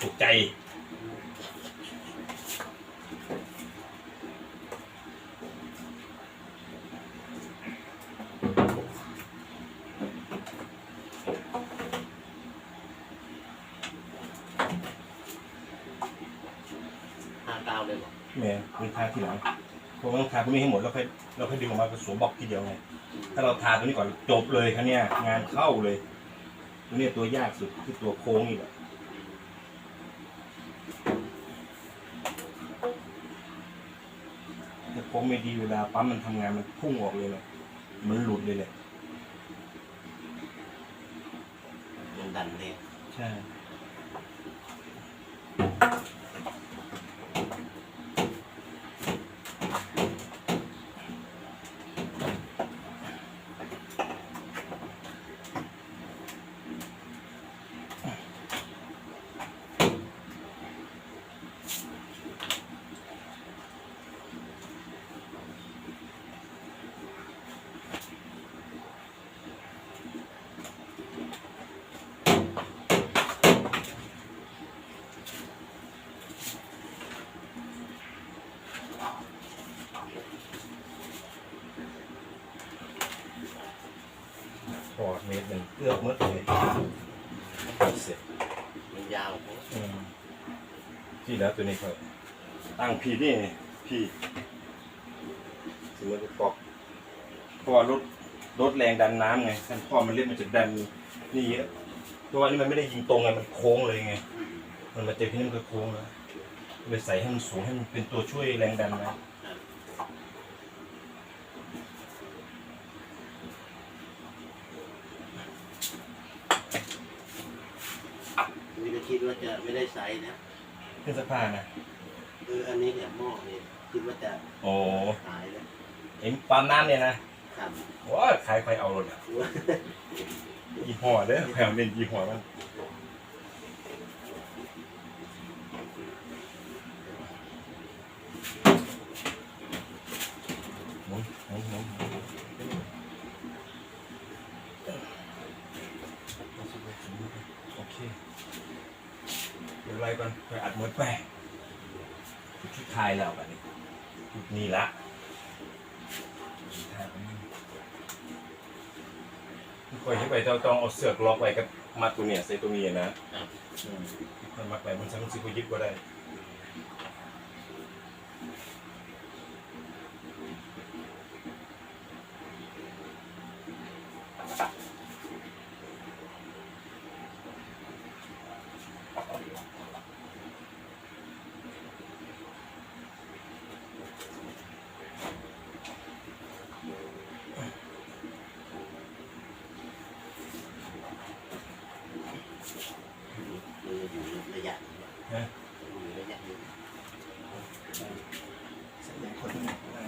ถูกใจหาเก้าเลยบอแหม่มีทาทีหลังเพราะว่าต้องทาตรงนี้ให้หมดแล้วค่อยเราค่อยดึงออกมาผสวมบล็อกทีเดียวไง ถ้าเราทาตัวนี้ก่อนจบเลยครับเนี่ยงานเข้าเลยตัวเนี้ตัวยากสุดคือตัวโค้งนี่แหละ ถ้าโค้งไม่ดีเวลาปั๊มมันทำงานมันพุ่งออกเลยเลยมันหลุดเลยเลยมันดันเลยใช่ปอด เมตรหนึ่งเลือกมืดเลยเสร็จมันยาวอืมที่แล้วตัวนี้เขาตั้งพีนี่พีสมมติว่าปอกเพราะว่าลดลดแรงดันน้ำไงท่านพ่อมันเล่นมันจะดันนี่เยอะเพราะว่านี่มันไม่ได้ยิงตรงไงมันโค้งเลยไง มันมาเจอที่นี่มันก็โค้งแล้วเลยใส่ให้มันสูงให้มันเป็นตัวช่วยแรงดันนะ นี่ก็คิดว่า จะไม่ได้ไซส์นะเครื่องซักผ้านะคืออันนี้เนี่ยหม้อเนี่ยคิดว่าจะโอ้หายแล้วเอ็มปั๊มน้ำเนี่ยนะครับว้าขายไปเอารถอะยี่ห้อเด้อแผ่วเน้นยี่ห้อมันหมุนหมุนหมุนหมุนโอเคเดี๋ยวอะไร ก่อนไปอัดหมดไปชุดไทายแล้วแบบนี้ชุดนี้ละชุดไทยไปนี่ค่อยให้ไปเจ้าต้องเอาเสือกล็อกไว้กับมัดตัวเนี่ยใส่ตัวนี้นะอืมมันมัดไปมันสามารถสิบยึดก็ได้ มันอยู่ระยะ ฮะ อยู่ระยะนี้ ใส่อย่างคนนี้ได้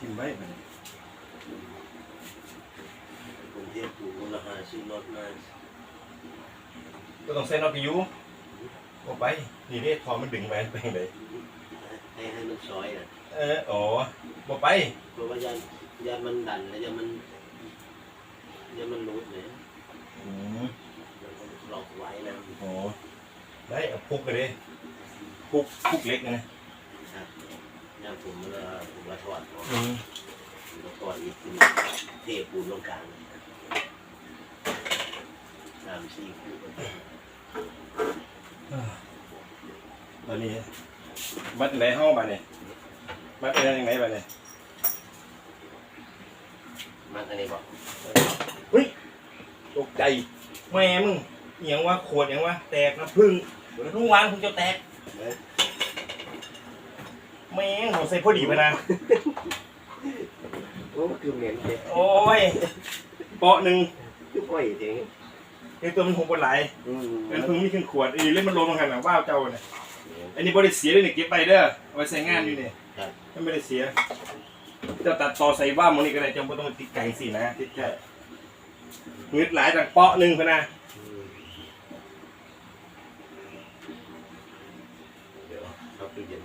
ทิมไว้ไปเลยกรุงเทพอยู่มูลค่าซื้อรถมาก็ต้องใส่น็อตพิยุออกไป นี่นี่ทอมันดึงแหวนไปเลยให้ให้มันซอยนะเอออ๋อบอกไปเพราะว่ายานยานมันดันแล้วยานมันยานมันรูดเนี่ยอืมมันล็อกไว้นะ อ๋อได้เอาพุกไปเลยพุกพุกเล็กนะครับยา นผมเวลาผมว่าถอดออกอืมแล้วก็อีกทีเทปูนลงกลางสามสี่คู่ตอนนี้มัดไหนห้องไปเนี่ยมัดไปยังไงไปเนี่ยมันอันนี้บอกเฮ้ยตกใจแม่มึงเอียงว่าขวดเอียงว่าแตกนะพึ่งเดี๋ยวทุกวันคุณจะแตก แม่งหัวใส่พอดีไปนะ โอ้คือเหม็นเลยโอ้ยเปาะหนึ่งคือปล่อยจริงไอตัวมันหกบนไหลายอืมมันเพิ่งมีขึ้นขวดอีเล่นมันลงลงกันหลังว่าวเจ้าเนี่ยอันนี้บริเสียเลยเนี่ยเก็บไปเด้อเอาไว้ใส่งานอยู่เนี่ยมันไม่ได้เสียเจะตัดต่อใส่ว่าวมันนี่ก็ได้จำเป็นต้องติดไก่สินะติดแค่เงืดหลายจากเปาะหนึ่งพะนะ เดี๋ยวเขาตู้เย็น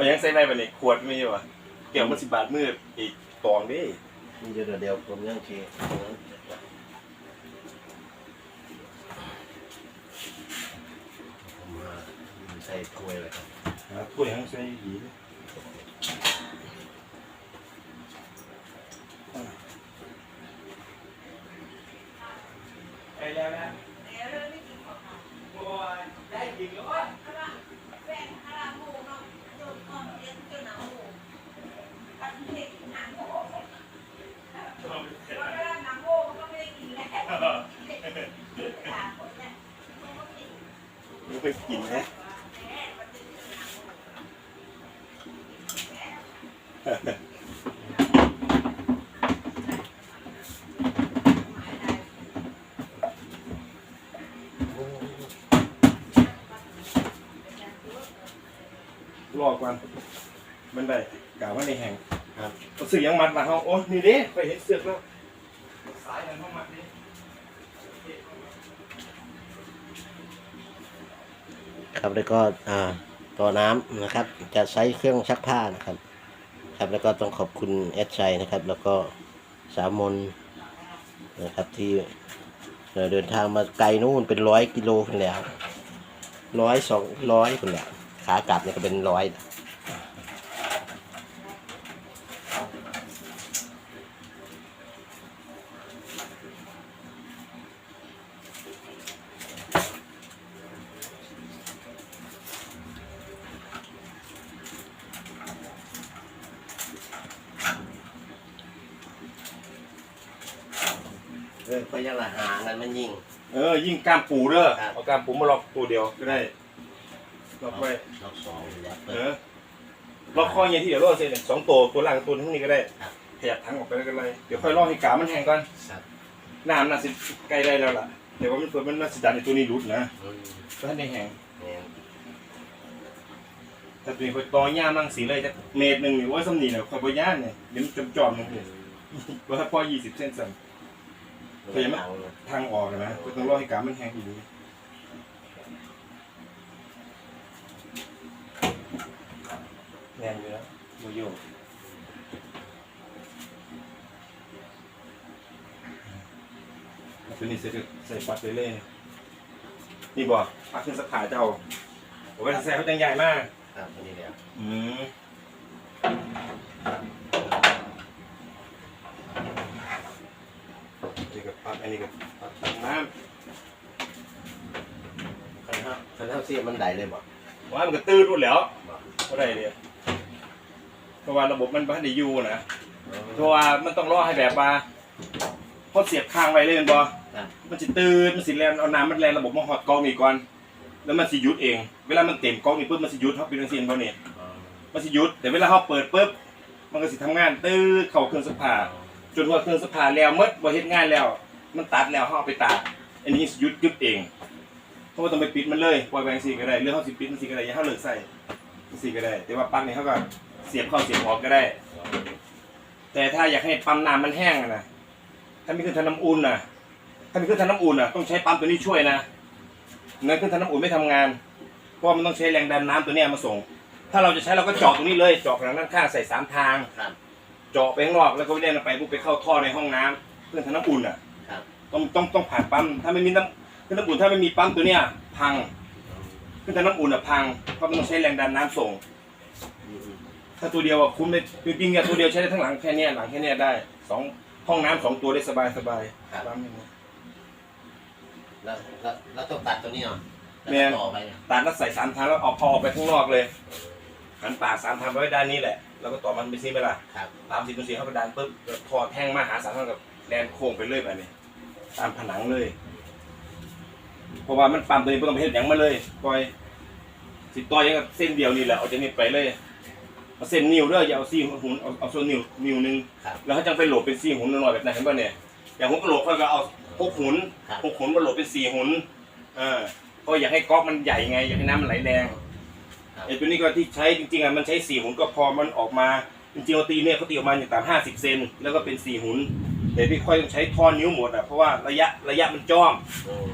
เอายังใส่ไปบัดนี้ขวดมีอยู่อะเกี่ยวมันสิบบาทมืออีกตองดิมันจะเดียวผมยังเชียผมมาใส่ถ้วยเลยครับหาถ้วยให้ใส่หีดิไปแล้วนะโอ้ยได้กินแล้ววะ ไม่เคยกินนะ รอก่อนมันได้กล่าวว่าในแห่งครับเอาเสือยังมัดมาเขาโอ้นี่เด้ไปเห็นเสือกแล้วสายมันเข้ามัดดิครับแล้วก็อ่าต่อน้ำนะครับ จะใช้เครื่องซักผ้านะครับ ครับ แล้วก็ต้องขอบคุณแอดชัยนะครับ แล้วก็สามมนนะครับที่เดินทางมาไกลนู่นเป็นร้อยกิโลคนแล้วร้อยสองร้อยคนแล้วขากลับเนี่ยก็เป็นร้อยเออก็ยังละหากันมันยิ่ง เออ ยิ่ง กล้ามปูเด้อครับ เอากล้ามปูมาล็อกตัวเดียวก็ได้ล็อกไว้รอบสองแล้วเออล็อกคอเงี้ยที่เดี๋ยวรอเสร็จเนี่ยสองตัวตัวล่างกับตัวทั้งนี้ก็ได้ครับ ขยับทั้งออกไปแล้วก็เลยเดี๋ยวค่อยรอให้กามันแห้งก่อนครับน้ำน่าสิใกล้ได้แล้วล่ะเดี๋ยวว่ามันเปิดมันน่าสิดันในตัวนี้รุดนะอืมก็ให้ได้แห้งเนี่ยแต่ตัวนี้ค่อยตอย่ามั่งสีเลยจะเมตรหนึ่งหรือว่าสำนีเนี่ยค่อยบ่ย่านเนี่ยเดี๋ยวมันจำจอมลงเลยว่าพอยี่สิบเซนสั่น เคยไหมทางออกนะก็ต้องรอให้กามันแห้งอีกนิดแน่นอยู่แล้วโมโยตัวนี้ใส่ใส่ปัดไปเลยนี่บ่ปัดขึ้นสักขาเจ้าผมว่าใส่เขาจังใหญ่มากครับอันนี้เดียวอืม นี่กับปัดอันนี้กับปัดน้คันเท่าคันเท่าเสียมันได้เลยบ่ำว่ามันก็ตื้อรุ่นแล้วบ่ก็ได้เลยเพราะว่าระบบมันพันได้อยู่นะเพราะว่ามันต้องรอให้แบบว่าพอเสียบข้างไว้เลยแมันบอครับมันสิตื้นมันสิแลนเอาน้ำมันแลนระบบมาหอดกล้องนี่ก่อน แล้วมันสิหยุดเอง เวลามันเต็มกล้องนี่ปุ๊บมันสิหยุดเขาเป็นจังซี่บ่เนี่ยอ๋อมันสิหยุดแต่เวลาเขาเปิดปุ๊บมันก็สิทำงานตื้อเข้าเครื่องซักผ้าจนว่าเครื่องซักผ้าแล้วหมดบ่เฮ็ดงานแล้ว มันตัดแล้วเขาเอาไปตากอันนี้สิหยุดหยุดเองเพราะว่าต้องไปปิดมันเลยปล่อยแบงสีก็ได้เรื่องเขาสิปิดมันสิก็ได้อย่าเขาเลิกใส่มันสิก็ได้ แต่ว่าปลั๊กนี่เขาก็เสียบเข้าเสียบออกก็ได้ แต่ถ้าอยากให้ปั๊มน้ำมันแห้งอะนะถ้ามีเครื่องทำน้ำอุ่นนะถ้ามีเครื่องทำน้ำอุ่นนะต้องใช้ปั๊มตัวนี้ช่วยนะเงินเครื่องทำน้ำอุ่นไม่ทำงานเพราะว่ามันต้องใช้แรงดันน้ำตัวเนี้ยมาส่ง ถ้าเราจะใช้เราก็เจาะตรงนี้เลยเจาะทางด้านข้างใส่สามทางครับเจาะไปข้างนอกแล้วก็ไม่ได้ไปปุ๊บไปเข้าท่อในห้องน้ำเครื่องทำน้ำอุ่นอะ ครับต้องต้องต้องผ่านปั๊มถ้าไม่มีน้ำเครื่องทำน้ำอุ่นถ้าไม่มีปั๊มตัวเนี้ยพังเครื่องทำน้ำอุ่นอะพังเพราะมันต้องใช้แรงดันน้ำส่ง อืมถ้าตัวเดียวอะคุ้มเลยจริงๆเนี่ยตัวเดียวใช้ได้ทั้งหลังแค่เนี้ยหลังแค่เนี้ยได้สองห้องน้ำสองตัวได้สบายสบายปั๊มอย่างนี้แล้วแล้วแล้วต้องตัดตัวนี้เหรอแม่นแล้วต่อไปเนี่ยตัดแล้วใส่สามทางแล้วเอาพอออกไปข้างนอกเลยหันปากสามทางไว้ด้านนี้แหละ แล้วก็ต่อมันไปซีไปละครับตามสิบตัวสี่เข้าไปดันปุ๊บคอแท่งมาหาสารเท่ากับแลนโค้งไปเรื่อยไปนี่ ตามผนังเลย เพราะว่ามันปั๊มตัวนี้เพิ่งเอาไปเห็นอย่างมาเลยปล่อยสิต่อยยังกับเส้นเดียวนี่แหละเอาจากนี้ไปเลยเอาเส้นนิ้วเด้ออย่าเอาซี่หุ่นเอาเอาส่วนนิ้วนิ้วหนึงครับแล้วเขาจังไปโหลดเป็นสี่หุ่นหน่อยๆแบบไหนเห็นป่ะเนี่ยอย่างหุ่นกระโหลกเขาก็เอาหกหุ่นครับ หกหุ่นมาโหลดเป็นสี่หุ่นเออเพราะอยากให้ก๊อกมันใหญ่ไงอยากให้น้ำมันไหลแรงครับไอ้ตัวนี้ก็ที่ใช้จริงๆอะมันใช้สี่หุ่นก็พอมันออกมาจริงๆเอาตีเนี่ยเขาตีออกมาอย่างต่ำห้าสิบเซนแล้วก็เป็นสี่หุ่น แต่พี่ค่อยต้องใช้ท่อนิ้วหมดอะเพราะว่าระยะระยะมันจ้อมอืม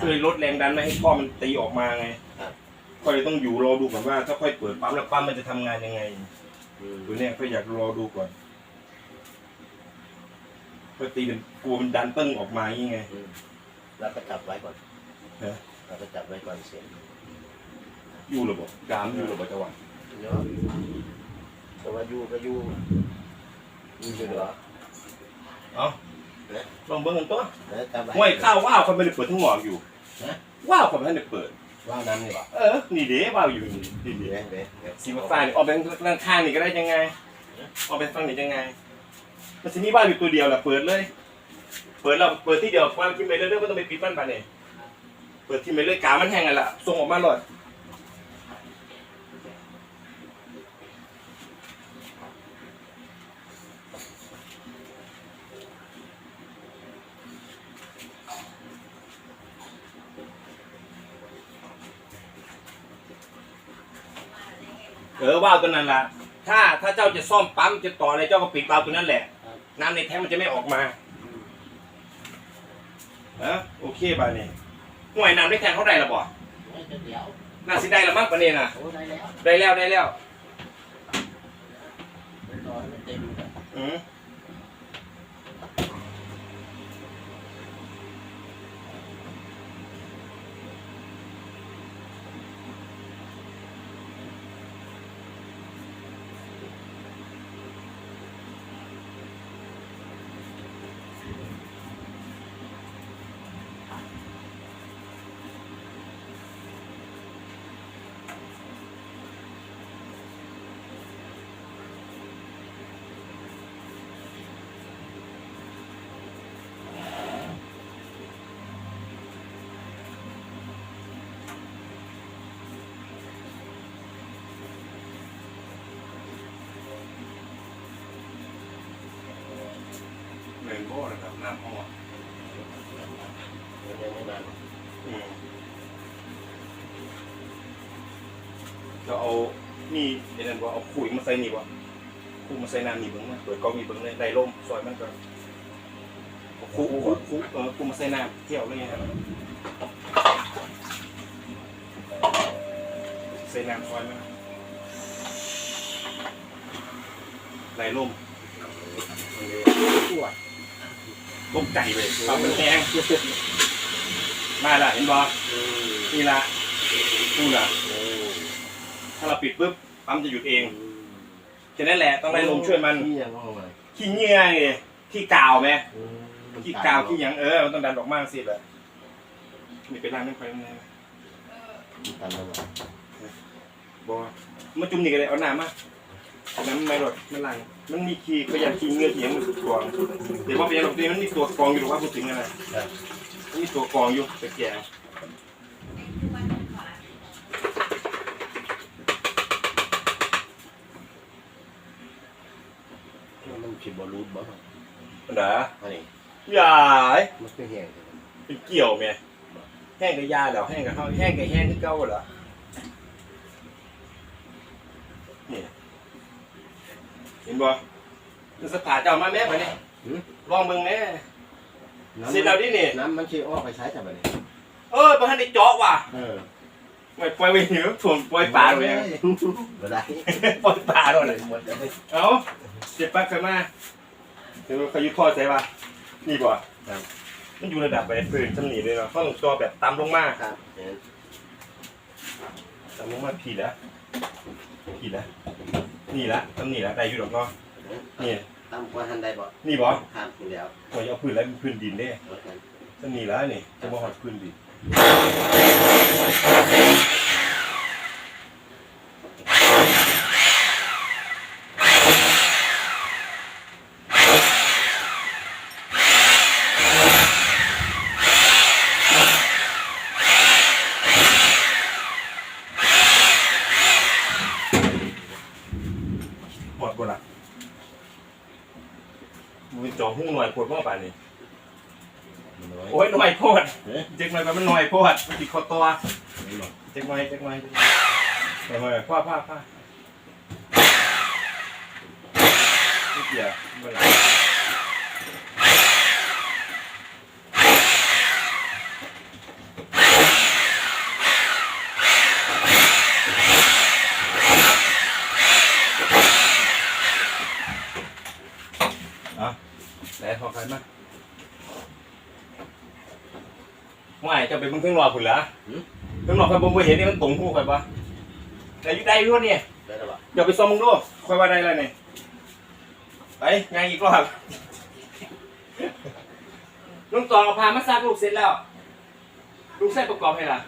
ช่วยลดแรงดันไม่ให้ท่อมันตีออกมาไงครับค่อยต้องอยู่รอดูก่อนว่า ถ้าค่อยเปิดปั๊มแล้วปั๊มมันจะทำงานยังไงอืมตัวเนี้ยค่อยอยากรอดูก่อนค่อยตีเป็นกลัวมันดันตึ้งออกมาอย่างไงอืมแล้วก็จับไว้ก่อนเออเราก็จับไว้ก่อนเสียงอยู่ระบบกามอยู่ระบบจังหวะเนาะแต่ว่าอยู่ก็อยู่อยู่อยู่เหรอ เอาลองเบิ้งกันตัวแล้วจับไว้ห้วยข้าวว้าวเขาไม่ได้เปิดทั้งหมอกอยู่นะว้าวเขาไม่ได้เปิด ว่าวน้ำนี่เหรอเออนี่เด้ว้าวอยู่นี่นี่เดี๋เด้ยวเดี๋ยวเดี๋ยวสีฟ้าๆนี่ออกไปด้านข้างนี่ก็ได้ยังไงออกไปฝั่งนี้ยังไงมันจะมีว้าวอยู่ตัวเดียวแหละเปิดเลย เปิดเราเปิดที่เดียววางทิ้งไปเรื่อยๆไม่ต้องไปปิดมันไปเนี่ยเปิดทิ้งไปเรื่อยกามันแห้งกันละส่งออกมาหลอด ออว่าวตัวนั้นล่ะถ้าถ้าเจ้าจะซ่อมปั๊มจะต่ออะไรเจ้าก็ปิดวาล์วตัวนั้นแหละน้ำในแท้งมันจะไม่ออกมานะโอเคป่ะนี่ห่วยน้ำได้แทงเท่าไหร่ละบ่เดี๋ยวน่าสิได้ละมั้งปะเนี่ยน่ะโอ้ได้แล้วได้แล้วได้แล้วรอให้มันเต็มก่อนอืม โบ้นะครับน้ำห้องยังไม่นานอืมจะเอานี่เดี๋ยวนั้นว่าเอาขุยมาใส่นี่วะขุยมาใส่น้ำนี่เบิ้งมาเปิดกล้องนี่เบิ้งเลยได้ลมซอยมันก่อนเอาคุคุคุเออคุมาใส่น้ำเที่ยวเลยครับใส่น้ำซอยมันได้ลมตัว ตกใจเลยปั๊มมันแห้งมาละเห็นบ่อืมนี่ละนู่นละโอ้ถ้าเราปิดปุ๊บปั๊มจะหยุดเองอืมแค่นั้นแหละต้องได้ลมช่วยมันที่ยังเอามาขี้เหงื่อไงขี้กาวไหมอืมขี้กาวขี้หยังเออมันต้องดันออกมากสิแหละนี่ไปล้างน้ำไฟมันไงตามนั้นเหรอบอกว่ามาจุ่มนี่กันเลยเอาน้ำมา เอาน้ำไม่หรอกมันล้างมันมีขี้ก็อยากขี้เหงื่อขี้หยังมันกรองเดี๋ยวว่าไปยังหรอกนี่มันมีตัวกรองอยู่หรอกว่าพูดถึงอะไรมันมีตัวกรองอยู่แต่แก่มันผิดบอลลูนบ่มันด่าอันนี้ใหญ่มันคือแห้งเป็นเกี่ยวไหมแห้งกับยาแล้วแห้งกับข้าวแห้งกับแห้งที่เก่าเหรอนี่เห็นบ่คือสถานเจ้ามาแม่ไปเนี่ยลองเบิ่งแม่น้ำสิเราดินี่น้ำมันชีออกไปใช้จับไปเลยเออบ่ทันได้เจาะว่ะเออไม่ปล่อยไว้หิวถ่วงปล่อยปลาเลยบ่ได้ปล่อยปลาด้วยเลยหมดแล้วเอ้าเจ็บปักกันมาเดี๋ยวเขายุทธพ่อใจป่ะนี่บ่มันอยู่ระดับไปพื้นชั้นนี้เลยเนาะเขาต้องจอแบบต่ำลงมาครับเห็นต่ำลงมาผีแล้วผีแล้ว นี่ละตำนี่ละได้อยู่ดอกเนาะนี่ตามกว่าทันได้บ่นี่บ่ครับเดี๋ยวโอ้ยเอาพื้นแล้วเป็นพื้นดินเด้เอากันตำนี่ละนี่จะมาหอดพื้นดิน มึงจองหุ้งหน่อยปวดมากป่านนี่มันน้อยโอ้ยหน่อยโพดเอ๊ะเจ๊กหน่อยก็มันหน่อยโพดมันติดคอตัวเจ๊กหน่อยเจ๊กหน่อยเจ๊กหน่อยผ้าผ้าผ้านิดเดียวเมื่อไหร่ ไม่จะไปเบิ่งเครื่องรอคุณเหรอหืมเครื่องรอใครบ่บ่เห็นนี่มันตรงหูใครปะแต่อยู่ใดอยู่เนี่ยได้แล้วปะเดี๋ยวไปซ้อมมึงดูค่อยว่าได้แล้วเนี่ยไปงานอีกรอบลุงตองเอาพามาซักลูกเสร็จแล้วลูกใส่ประกอบให้ล่ะ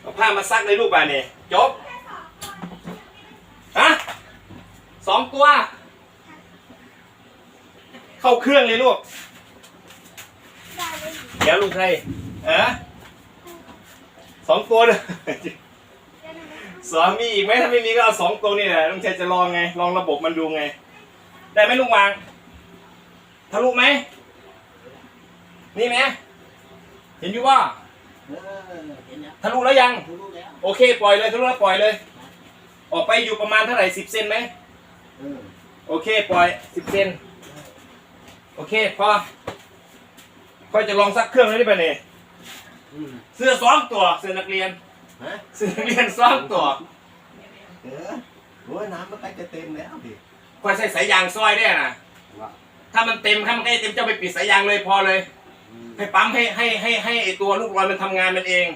เอาผ้ามาซักในลูกบานนี่จบฮะสองตัว เข้าเครื่องเลยลูก เดี๋ยวลูกใครเออสองตัวเลยสองมีอีกไหมถ้าไม่มีก็เอาสองตัวนี่แหละลุงชัยจะลองไง ลองระบบมันดูไง ได้ไหมลุงวางทะลุไหม นี่ไหมเห็นอยู่ว่าเออเห็นแล้วทะลุแล้วยังรู้แล้วโอเค ปล่อยเลยทะลุแล้วปล่อยเลย ออกไปอยู่ประมาณเท่าไหร่สิบเซนไหมเออโอเค ปล่อยสิบเซนโอเค พอ ค่อยจะลองซักเครื่องเลยได้ปะเนี่ยอืมเสื้อสองตัว เสื้อนักเรียน ฮะเสื้อนักเรียนสองตัวเออโอ้ยน้ำมันใกล้จะเต็มแล้วดิค่อยใส่สายยางซอยได้นะว่าถ้ามันเต็มถ้ามันใกล้เต็มเจ้าไปปิดสายยางเลยพอเลย อืมให้ปั๊มให้ให้ให้ให้ไอตัวลูกลอยมันทำงานมันเอง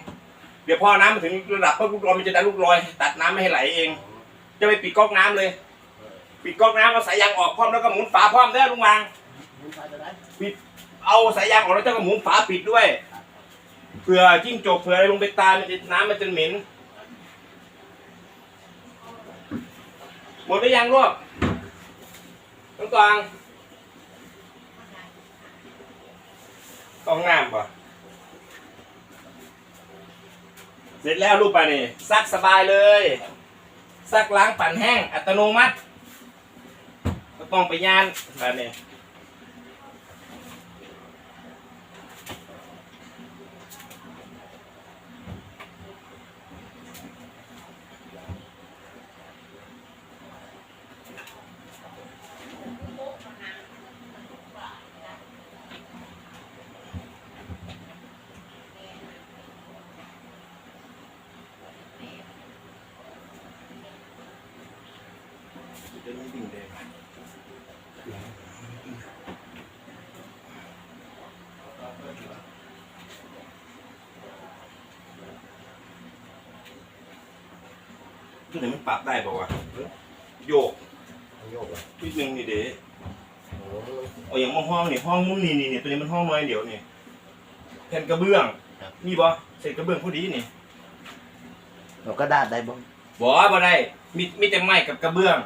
เดี๋ยวพอน้ำมันถึงระดับพวกลูกลอยมันจะดันลูกลอย ตัดน้ำไม่ให้ไหลเอง จะไปปิดก๊อกน้ำเลย ปิดก๊อกน้ำเอาสายยางออกพร้อมแล้วก็หมุนฝาพร้อมเด้อลุงวางมันไปจะได้ เอาสายยางออกแล้วเจ้าก็หมุนฝาปิดด้วยเผื่อจิ้งจกเผื่ออะไรลงไปตายมันจะน้ำมันจะเหม็นหมดได้ยังลูกน้องตองต้องน้ำป่ะเสร็จแล้วลูกปลานี่ซักสบายเลยซักล้างปั่นแห้งอัตโนมัติก็ต้องไปย่านปลานี่ จะไม่ดิ่งเลยตัวไหนมันปรับได้บอกว่าวะโยกโยกเลยนิดนึงนี่เด้โอ้เอาอย่างมาห้องนี่ห้องมุ้งนี่นี่นี่ตัวนี้มันห้องน้อยเดียวนี่แผ่นกระเบื้องนี่บ่เศษกระเบื้องพอดีนี่เราก็ดาดได้บ้างบ่บ่ได้มีมีแต่ไม้กับกระเบื้อง